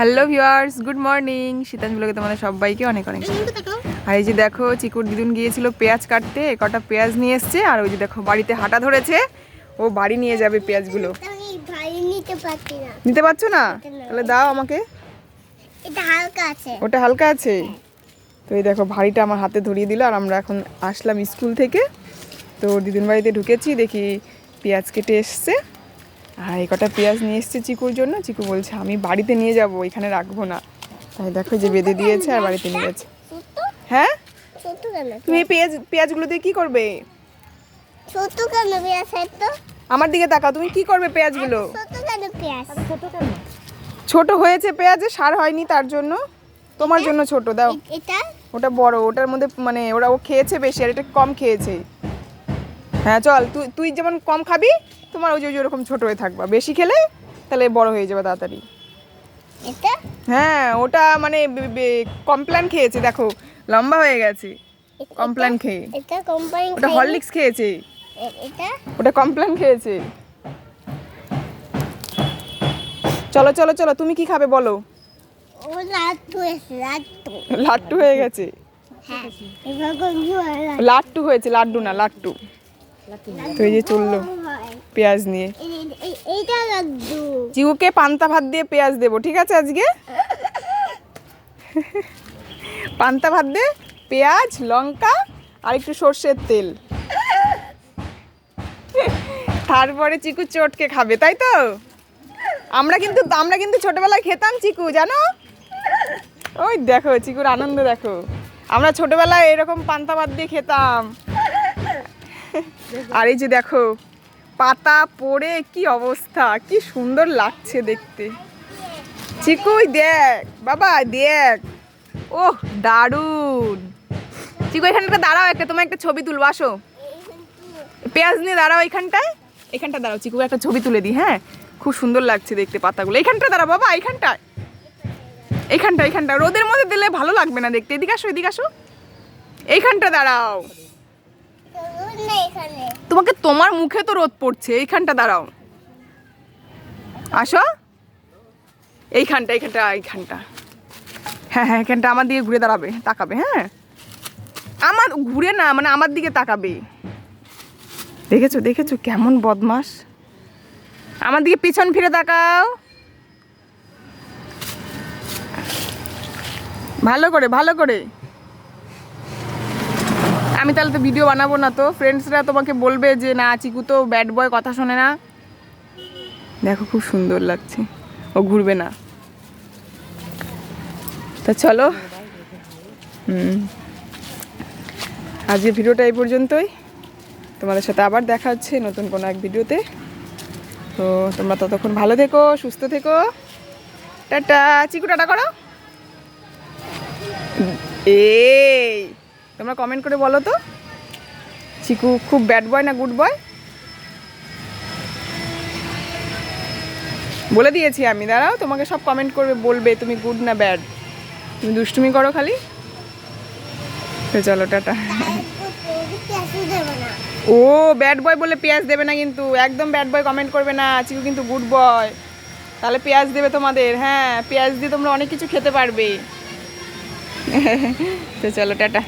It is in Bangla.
হ্যালো ভিউয়ার্স গুড মর্নিং শীতাঞ্জলিকে তোমাদের সবাইকে অনেক অনেক আর এই যে দেখো চিকুর দিদুন গিয়েছিল পেঁয়াজ কাটতে। কটা পেঁয়াজ নিয়ে এসছে। আর ওই যে দেখো বাড়িতে হাঁটা ধরেছে। ও বাড়ি নিয়ে যাবে পেঁয়াজগুলো। নিতে পারছি না? তাহলে দাও আমাকে। ওটা হালকা আছে? তো এই দেখো ভারীটা আমার হাতে ধরিয়ে দিল। আর আমরা এখন আসলাম স্কুল থেকে। তো দিদিন বাড়িতে ঢুকেছি। দেখি পেঁয়াজ কেটে এসছে। আর এই কটা পেঁয়াজ নিয়ে এসছে চিকুর জন্য। চিকু বলছে আমি বাড়িতে নিয়ে যাব এখানে রাখব না। তাই দেখো যে বেঁধে দিয়েছে আর বাড়িতে নিয়ে গেছে। হ্যাঁ? তুমি এই পেঁয়াজ পেঁয়াজগুলো দিয়ে কি করবে? আমার দিকে তাকাও তুমি কি করবে পেঁয়াজগুলো? ছোট হয়েছে পেঁয়াজে সার হয়নি তার জন্য। তোমার জন্য ছোট দাও। ওটা বড় ওটার মধ্যে মানে ওরা ও খেয়েছে বেশি আর এটা কম খেয়েছে। হ্যাঁ চল তুই তুই যেমন কম খাবি তোমার ওই যে ওরকম ছোট হয়ে থাকবা। বেশি খেলে তাহলে বড় হয়ে যাবে তাড়াতাড়ি। এটা হ্যাঁ ওটা মানে কমপ্ল্যান খেয়েছে দেখো লম্বা হয়ে গেছে। কমপ্ল্যান খেয়ে। ওটা হরলিক্স খেয়েছে। এটা? ওটা কমপ্ল্যান খেয়েছে। চলো চলো চলো তুমি কি খাবে বলো? লাট্টু হয়ে গেছে। হয় লাট্টু হয়েছে লাড্ডু না লাট্টু তো চলল পেঁয়াজ নিয়ে। চিউকে পান্তা ভাত দিয়ে পেঁয়াজ দেবো, ঠিক আছে আজকে? পান্তা ভাত দিয়ে পেঁয়াজ, লঙ্কা, আর একটু সর্ষের তেল। তারপরে চিকু চটকে খাবে, তাই তো? আমরা কিন্তু আমরা কিন্তু ছোটবেলায় খেতাম চিকু, জানো? ওই দেখো, চিকুর আনন্দ দেখো। আমরা ছোটবেলায় এরকম পান্তা ভাত দিয়ে খেতাম। আর এই যে দেখো, পাতা পড়ে কি অবস্থা, কি সুন্দর লাগছে দেখতে। চিকুই দেখ, বাবা দেখ। ওহ, দারুণ। চিকু এখানটা দাঁড়াও একটা তোমার একটা ছবি তুলবো, আসো। পেঁয়াজ নিয়ে দাঁড়াও এখানটায়। এখানটা দাঁড়াও চিকু একটা ছবি তুলে দিই হ্যাঁ? খুব সুন্দর লাগছে দেখতে পাতাগুলো। এখানটা দাঁড়াও, বাবা এইখানটায় এইখানটা এইখানটা রোদের মধ্যে দিলে ভালো লাগবে না দেখতে। এদিকে আসো এদিকে আসো। এইখানটা দাঁড়াও। তোমাকে তোমার মুখে তো রোদ পড়ছে, এইখানটা দাঁড়াও। আসো। এইখানটা এইখানটা এইখানটা। হ্যাঁ হ্যাঁ এখানটা আমার দিকে ঘুরে দাঁড়াবে, তাকাবে হ্যাঁ? আমার ঘুরে না মানে আমার দিকে তাকাবে। দেখেছ দেখেছ, কেমন বদমাস আমার দিকে পিছন ফিরে তাকাও। ভালো করে ভালো করে। আমি তাহলে তো ভিডিও বানাবো না তো। ফ্রেন্ডসরা তোমাকে বলবে যে, না, চিকু তো ব্যাড বয় কথা শোনে না। দেখো খুব সুন্দর লাগছে। ও ঘুরবে না। তা চলো। হুম। আজকের ভিডিওটা এই পর্যন্তই। তোমাদের সাথে আবার দেখা হচ্ছে নতুন কোনো এক ভিডিওতে তো তোমরা ততক্ষণ ভালো থেকো, সুস্থ থেকো। টাটা। চিকু, টাটা করো। এই তোমরা কমেন্ট করে বলো তো। চিকু খুব ব্যাড বয় না গুড বয় বলে দিয়েছি আমি, দাঁড়াও, তোমাকে সব কমেন্ট করবে, বলবে তুমি গুড না ব্যাড তুমি দুষ্টুমি করো খালি। চলো, টাটা। ও ব্যাড বয় বলে পেঁয়াজ দেবে না কিন্তু, একদম ব্যাড বয় কমেন্ট করবে না, চিকু কিন্তু গুড বয় তাহলে পেঁয়াজ দেবে তোমাদের হ্যাঁ পেঁয়াজ দিয়ে তোমরা অনেক কিছু খেতে পারবে। তো চলো, টাটা।